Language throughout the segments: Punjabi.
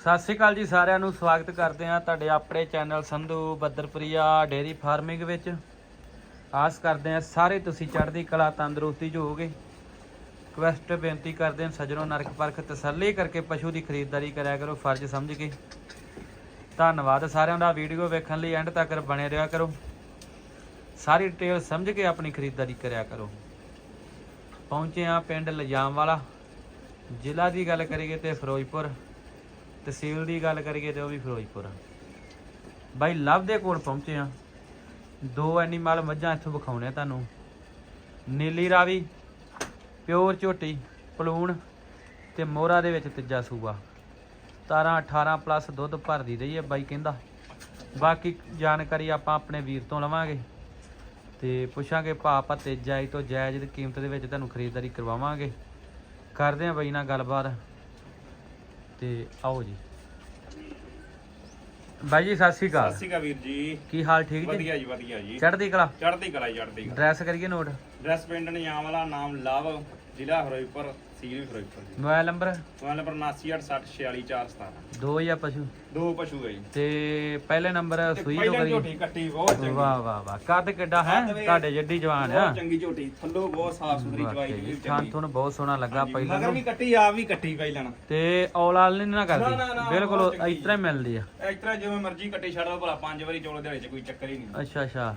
ਸਤਿ ਸ਼੍ਰੀ ਅਕਾਲ ਜੀ ਸਾਰਿਆਂ ਨੂੰ, ਸਵਾਗਤ ਕਰਦੇ ਹਾਂ ਤੁਹਾਡੇ ਆਪਣੇ ਚੈਨਲ ਸੰਧੂ ਬੱਦਰਪ੍ਰਿਆ ਡੇਰੀ ਫਾਰਮਿੰਗ ਵਿੱਚ। ਆਸ ਕਰਦੇ ਹਾਂ ਸਾਰੇ ਤੁਸੀਂ ਚੜ੍ਹਦੀ ਕਲਾ, ਤੰਦਰੁਸਤੀ 'ਚ ਹੋਵੋਗੇ। ਰਿਕਵੈਸਟ ਬੇਨਤੀ ਕਰਦੇ ਹਾਂ ਸੱਜਣੋ ਨਰਕ ਪਰਖ ਤਸੱਲੀ ਕਰਕੇ ਪਸ਼ੂ ਦੀ ਖਰੀਦਦਾਰੀ ਕਰਿਆ ਕਰੋ, ਫਰਜ਼ ਸਮਝ ਕੇ। ਧੰਨਵਾਦ ਸਾਰਿਆਂ ਦਾ, ਵੀਡੀਓ ਵੇਖਣ ਲਈ ਐਂਡ ਤੱਕ ਬਣੇ ਰਿਹਾ ਕਰੋ। ਸਾਰੀ ਡਿਟੇਲ ਸਮਝ ਕੇ ਆਪਣੀ ਖਰੀਦਦਾਰੀ ਕਰਿਆ ਕਰੋ। ਪਹੁੰਚੇ ਆ ਪਿੰਡ ਲਜਾਮ ਵਾਲਾ। ਜ਼ਿਲ੍ਹਾ ਦੀ ਗੱਲ ਕਰੀਏ ਤੇ ਫਿਰੋਜ਼ਪੁਰ। ਤਹਿਸੀਲ ਦੀ ਗੱਲ ਕਰੀਏ ਤੇ ਉਹ ਵੀ ਫਿਰੋਜ਼ਪੁਰ ਆ। ਬਾਈ ਲਵ ਦੇ ਕੋਲ ਪਹੁੰਚੇ ਆ। ਦੋ ਐਨੀਮਲ ਮੱਝਾਂ ਇੱਥੋਂ ਵਿਖਾਉਣੇ ਆ ਤੁਹਾਨੂੰ। ਨੀਲੀ ਰਾਵੀ, ਪਿਓਰ ਝੋਟੀ, ਪਲੂਣ ਤੇ ਮੋਹਰਾ ਦੇ ਵਿੱਚ ਤੀਜਾ ਸੂਆ। 17 18 ਪਲੱਸ ਦੁੱਧ ਭਰਦੀ ਰਹੀ ਹੈ ਬਾਈ ਕਹਿੰਦਾ। ਬਾਕੀ ਜਾਣਕਾਰੀ ਆਪਾਂ ਆਪਣੇ ਵੀਰ ਤੋਂ ਲਵਾਂਗੇ ਤੇ ਪੁੱਛਾਂਗੇ ਭਾ ਭੱਤੇ ਜਾਇਜ਼ ਤੋਂ ਜਾਇਜ਼ ਦੀ ਕੀਮਤ ਦੇ ਵਿੱਚ ਤੁਹਾਨੂੰ ਖਰੀਦਦਾਰੀ ਕਰਵਾਵਾਂਗੇ। ਕਰਦੇ ਆ ਬਾਈ ਨਾਲ ਗੱਲਬਾਤ। ਤੇ ਆਓ ਜੀ। ਬਾਈ ਜੀ ਸਤਿ ਸ਼੍ਰੀ ਸਤਿ ਅਕਾਲ ਸ਼੍ਰੀ ਅਕਾਲ ਵੀਰ ਜੀ। ਕੀ ਹਾਲ ਠੀਕ ਜੀ? ਵਧੀਆ ਜੀ ਵਧੀਆ ਜੀ। ਚੜ੍ਹਦੀ ਕਲਾ? ਚੜ੍ਹਦੀ ਕਲਾ ਜੀ, ਚੜ੍ਹਦੀ ਕਲਾ। ਡਰੈਸ ਕਰੀਏ ਨੋਟ? ਡਰੈਸ ਪਿੰਡ ਨਿਆਮ ਵਾਲਾ ਨਾਮ ਲਵ ਜ਼ਿਲ੍ਹਾ ਫਿਰੋਜ਼ਪੁਰ ਤਹਿਸੀਲ ਵੀ ਫਿਰੋਜ਼ਪੁਰ ਜੀ ਮੋਬਾਈਲ ਨੰਬਰ? ਮੋਬਾਈਲ ਨੰਬਰ 7986464417 ਦੋ ਜਾਂ ਪਸ਼ੂ। ਦੋ ਪਸ਼ੂ ਹੈ ਜੀ। ਤੇ ਪਹਿਲੇ ਨੰਬਰ ਸੂਈ ਤੋਂ ਪਹਿਲਾਂ ਝੋਟੀ ਕੱਟੀ ਬਹੁਤ ਚੰਗੀ। ਵਾਹ ਵਾਹ ਵਾਹ। ਕੱਦ ਕਿੱਡਾ ਹੈ? ਕੱਦ ਵੇ- ਤੁਹਾਡੇ ਜੱਡੀ ਜਵਾਨ ਆ। ਬਹੁਤ ਚੰਗੀ ਝੋਟੀ। ਥੱਲੋਂ ਬਹੁਤ ਸਾਫ਼ ਸੁਥਰੀ ਚਵਾਈ ਦੀ ਥਾਂ ਤੁਹਾਨੂੰ ਬਹੁਤ ਸੋਹਣਾ ਲੱਗਾ ਪਹਿਲਾਂ ਮਗਰ ਵੀ ਕੱਟੀ ਆ ਵੀ ਕੱਟੀ ਪਹਿਲਾਂ ਤੇ ਔਲਾਲ ਨਹੀਂ ਨਾ ਨਾ, ਨਾ, ਕਰਦੀ ਬਿਲਕੁਲ ਬਹੁਤ ਚੰਗੀ। ਇਸ ਤਰ੍ਹਾਂ ਮਿਲਦੀ ਆ। ਇਸ ਤਰ੍ਹਾਂ ਜਿਵੇਂ ਮਰਜ਼ੀ ਕੱਟੀ ਛੱਡ ਦੋ ਭਲਾ ਪੰਜ ਵਾਰੀ ਚੋਲ ਦਿਹਾੜੇ ਚ ਕੋਈ ਚੱਕਰ ਹੀ ਨਹੀਂ। ਅੱਛਾ ਅੱਛਾ।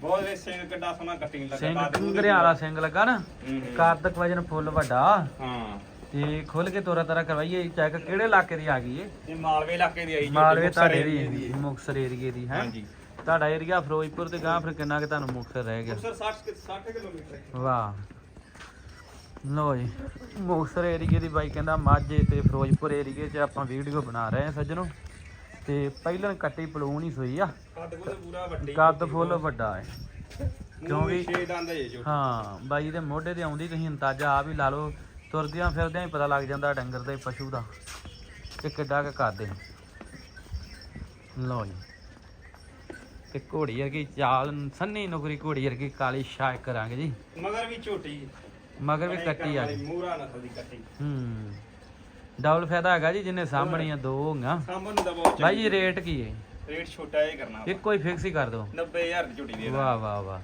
ਬਹੁਤ ਵੇ ਸਿੰਘ ਕਿੱਡਾ ਸੋਹਣਾ ਕੱਟੀ ਲੱਗਾ ਸਿੰਘ ਕੱਦ ਕੁੱਦ ਕੰਗਰੇ ਵਾਲਾ ਸਿੰਘ ਲੱਗਾ ਨਾ ਹੂੰ, ਹੂੰ। ਕਾਰਤਕ ਵਜਨ ਫੁੱਲ ਵੱਡਾ। ਹਾਂ। ਤੇ ਖੁੱਲ ਕੇ ਤੋਰਾ ਤਾਰਾ ਕਰਵਾਈਏ ਚੈੱਕ ਕਿਹੜੇ ਇਲਾਕੇ ਦੀ ਆ ਗਈ ਏ ਇਹ ਮਾਲਵੇ ਇਲਾਕੇ ਦੀ ਆਈ ਜੀ ਮਾਲਵੇ ਮੁਕਤਸਰ ਤੁਹਾਡੇ ਏਰੀਏ ਦੀ ਮੁਕਸਰ ਏਰੀਏ ਦੀ ਹੈ? ਹਾਂਜੀ। ਤੁਹਾਡਾ ਏਰੀਆ ਫਿਰੋਜ਼ਪੁਰ ਤੇ ਗਾਂ ਫਿਰ ਕਿੰਨਾ ਕਿ ਤੁਹਾਨੂੰ ਮੁਕਸਰ ਰਹਿ ਗਿਆ? ਮੁਕਤਸਰ 60 60 ਕਿਲੋਮੀਟਰ ਵਾਹ। ਲੋ ਜੀ ਮੁਕਤਸਰ ਏਰੀਏ ਦੀ ਬਾਈ ਕਹਿੰਦਾ ਮਾਝੇ ਤੇ ਫਿਰੋਜ਼ਪੁਰ ਏਰੀਏ 'ਚ ਆਪਾਂ ਵੀਡੀਓ ਬਣਾ ਰਹੇ ਹਾਂ ਸੱਜਣੋ। ਤੇ ਪਹਿਲਾਂ ਕੱਟੀ ਪਲੂਣ ਹੀ ਸੋਈ ਆ। ਕੱਦ ਕੁੱਦ ਪੂਰਾ ਵੱਡੀ ਕੱਦ ਫੁੱਲ ਵੱਡਾ ਹੈ। ਕਿਉਂਕਿ- ਕਿਉਂਕਿ 6 ਦੰਦ ਹੈ ਜੋ ਹਾਂ ਬਾਈ ਦੇ ਮੋਢੇ ਤੇ ਆਉਂਦੀ ਤੁਸੀਂ ਅੰਦਾਜ਼ਾ ਆ ਵੀ ਲਾ ਲਓ। ਤੁਰਦਿਆਂ ਫਿਰਦਿਆਂ ਹੀ ਪਤਾ ਲੱਗ ਜਾਂਦਾ ਡੰਗਰ ਦੇ ਪਸ਼ੂ ਦਾ ਕਿ ਕਿੱਡਾ ਕੁ ਕਰਦੇ ਲਓ ਜੀ। ਤੇ ਘੋੜੀ ਵਰਗੀ ਚਾਲ ਸੰਨੀ ਨੁਕਰੀ ਘੋੜੀ ਵਰਗੀ ਕਾਲੀ ਸ਼ਾਇਕ ਕਰਾਂਗੇ ਜੀ। ਮਗਰ ਵੀ ਝੋਟੀ ਮਗਰ ਵੀ ਕੱਟੀ ਆ ਗਈ। ਮੂਰਾ ਨਸਲ ਦੀ ਕੱਟੀ। ਹੂੰ। ਡਬਲ ਫਾਇਦਾ ਹੈਗਾ ਜੀ ਜਿੰਨੇ ਸਾਹਮਣੀਆਂ ਦੋ ਹੋਈਆਂ। ਸਾਂਭਣ ਨੂੰ ਤਾਂ ਬਹੁਤ ਬਾਈ ਜੀ ਰੇਟ ਕੀ ਹੈ? ਰੇਟ ਛੋਟਾ ਇਹ ਕਰਨਾ ਇੱਕੋ ਹੀ ਫਿਕਸ ਹੀ ਕਰ ਦਿਓ। 90000 ਦੀ ਝੋਟੀ ਦੇ ਦਾਂਗੇ। ਵਾਹ ਵਾਹ। ਵਾਹ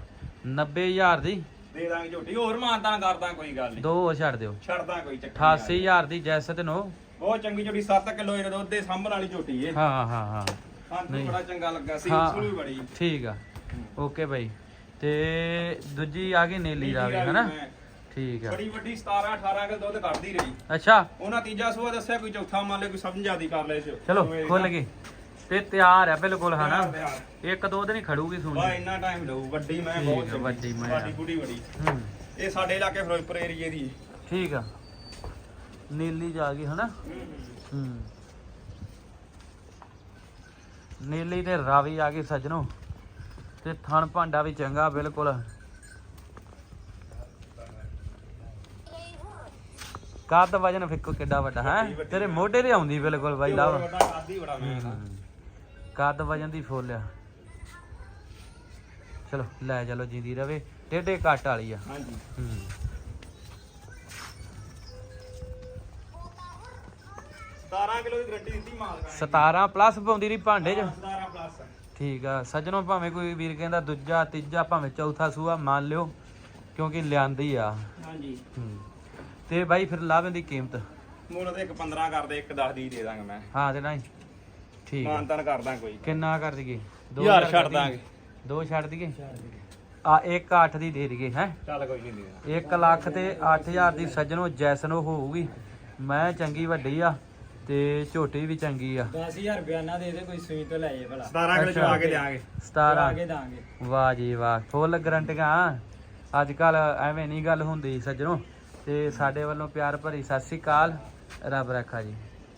90000 ਦੀ? ਦੇ ਦਾਂਗੇ ਝੋਟੀ ਹੋਰ ਮਾਨਤਾਨ ਕਰਦਾ ਕੋਈ ਗੱਲ ਨਹੀਂ। ਦੋ ਹੋਰ ਛੱਡ ਦਿਓ। ਛੱਡਦਾ ਕੋਈ ਚੱਕਰ ਨੀ। 88000 ਦੀ ਜੈਸਤ ਨੋ। ਬਹੁਤ ਚੰਗੀ ਝੋਟੀ 7 ਕਿਲੋ ਇਹਦੇ ਦੁੱਧ ਦੇ ਸਾਂਭਣ ਵਾਲੀ ਝੋਟੀ ਏ। ਹਾਂ ਹਾਂ ਹਾਂ। ਸਾਨੂੰ। ਬੜਾ ਚੰਗਾ ਲੱਗਾ ਸੀ ਹਾਂ। ਸੂਲੀ ਬੜੀ। ਠੀਕ ਆ। Okay bye. ਤੇ ਦੂਜੀ ਆ ਗਈ ਨੀਲੀ ਰਾਵੀ ਹਨਾ? ਮੈਂ ਠੀਕ ਆ। ਬੜੀ ਵੱਡੀ 17 18 ਕਿਲੋ ਦੁੱਧ ਕੱਢਦੀ ਰਹੀ। ਅੱਛਾ। ਉਹਨਾਂ ਤੀਜਾ ਸੂਆ ਦੱਸਿਆ ਕੋਈ ਚੌਥਾ ਮੰਨ ਲੈ ਕੋਈ ਸਮਝ ਆਦੀ ਕਰ ਲੈ ਇਸ ਚਲੋ ਖੁੱਲ ਗਈ। ਤੇ ਤਿਆਰ ਆ ਬਿਲਕੁਲ ਹਨਾ? ਤਿਆਰ। ਇੱਕ ਦੋ ਦਿਨ ਹੀ ਖੜੂਗੀ ਬਾ ਸੁਣੀ ਇੰਨਾ ਟਾਈਮ ਲਊ ਵੱਡੀ ਮੈਂ ਠੀਕ ਬਹੁਤ ਆ, ਚੰਗੀ। ਵੱਡੀ ਮੈਂ ਵੱਡੀ ਬੁੱਢੀ ਬੜੀ ਹੂੰ। ਇਹ ਸਾਡੇ ਇਲਾਕੇ ਫਿਰੋਜ਼ਪੁਰ ਏਰੀਏ ਦੀ ਠੀਕ ਆ। ਨੀਲੀ ਜਾ ਗਈ ਹਨਾ? ਹੂੰ। ਨੀਲੀ ਤੇ ਰਾਵੀ ਆ ਗਈ ਸੱਜਣੋ। ਤੇ ਥਣ ਭਾਂਡਾ ਵੀ ਚੰਗਾ ਬਿਲਕੁਲ। ਕੱਦ ਵਜਨ ਫਿੱਕੋ ਕਿੱਡਾ ਵੱਡਾ ਹੈ? ਤੇਰੇ ਮੋਢੇ ਤੇ ਆਉਂਦੀ ਬਿਲਕੁਲ ਬਾਈ ਬੜਾ ਮੈਂ ਦਾ ਵਜਨ ਦੀ ਫੁੱਲ ਆ। ਚਲੋ ਲੈ ਚਲੋ ਜਿੰਦੀ ਰਵੇ। ਟੇਢੇ ਕੱਟ ਵਾਲੀ ਆ। ਹਾਂਜੀ। ਹੂੰ। 17 ਕਿਲੋ ਦੀ ਗਰੰਟੀ ਦਿੱਤੀ ਮਾਲ ਕਰ 17 ਪਲੱਸ ਪਾਉਂਦੀ ਰਹੀ ਭਾਂਡੇ 'ਚ। 17 ਪਲੱਸ ਠੀਕ ਆ। ਸੱਜਣੋ ਭਾਵੇਂ ਕੋਈ ਵੀਰ ਕਹਿੰਦਾ ਦੂਜਾ ਤੀਜਾ ਭਾਵੇਂ ਚੌਥਾ ਸੂਆ ਮੰਨ ਲਿਓ ਕਿਉਂਕਿ ਲਿਆਂਦੀ ਆ। ਹਾਂਜੀ। ਹੂੰ। ਤੇ ਬਾਈ ਫਿਰ ਲਾਵੇਂ ਦੀ ਕੀਮਤ? ਮੁੱਲ ਤੇ ਇੱਕ 15 ਕਰਦੇ ਇੱਕ 10 ਦੀ ਦੇ ਦਾਂਗਾ ਮੈਂ। ਹਾਂ ਤੇ ਨਹੀਂ ਠੀਕ ਆ। ਮਾਨਤਾਨ ਕਰਦਾ ਕੋਈ। ਕਿੰਨਾ ਕਰ ਦਈਏ? ਹਜ਼ਾਰ ਛੱਡ? ਦਾਂਗੇ। ਦੋ ਛੱਡ ਦਈਏ? ਆ ਇੱਕ 8 ਦੀ ਦੇ ਦਈਏ ਹੈ? ਚੱਲ ਕੋਈ ਨਹੀਂ ਦੇਣਾ 1 ਲੱਖ ਤੇ 8000 ਦੀ ਸੱਜਣੋ ਜੈਸਨੋ ਹੋਊਗੀ। ਮੈਂ ਚੰਗੀ ਵੱਡੀ ਆ ਤੇ ਝੋਟੀ ਵੀ ਚੰਗੀ ਆ। 10000 ਰੁਪਇਆ ਨਾ ਦੇ ਦੇ ਕੋਈ ਸੂਈ ਤੋਂ ਲੈ ਜੇ ਭਲਾ। 17 ਕਿਲੋ ਚਵਾ ਕੇ ਦੇਾਂਗੇ 17 ਕੇ ਦਾਂਗੇ ਵਾਹ ਜੀ ਵਾਹ ਫੁੱਲ ਗਰੰਟੀਆਂ। ਅੱਜ ਕੱਲ ਐਵੇਂ ਨਹੀਂ ਗੱਲ ਹੁੰਦੀ ਸੱਜਣੋ। ਤੇ ਸਾਡੇ ਵੱਲੋਂ ਪਿਆਰ ਭਰੀ ਸਤਿ ਸ੍ਰੀ ਅਕਾਲ। ਰੱਬ ਰੱਖਾ ਜੀ।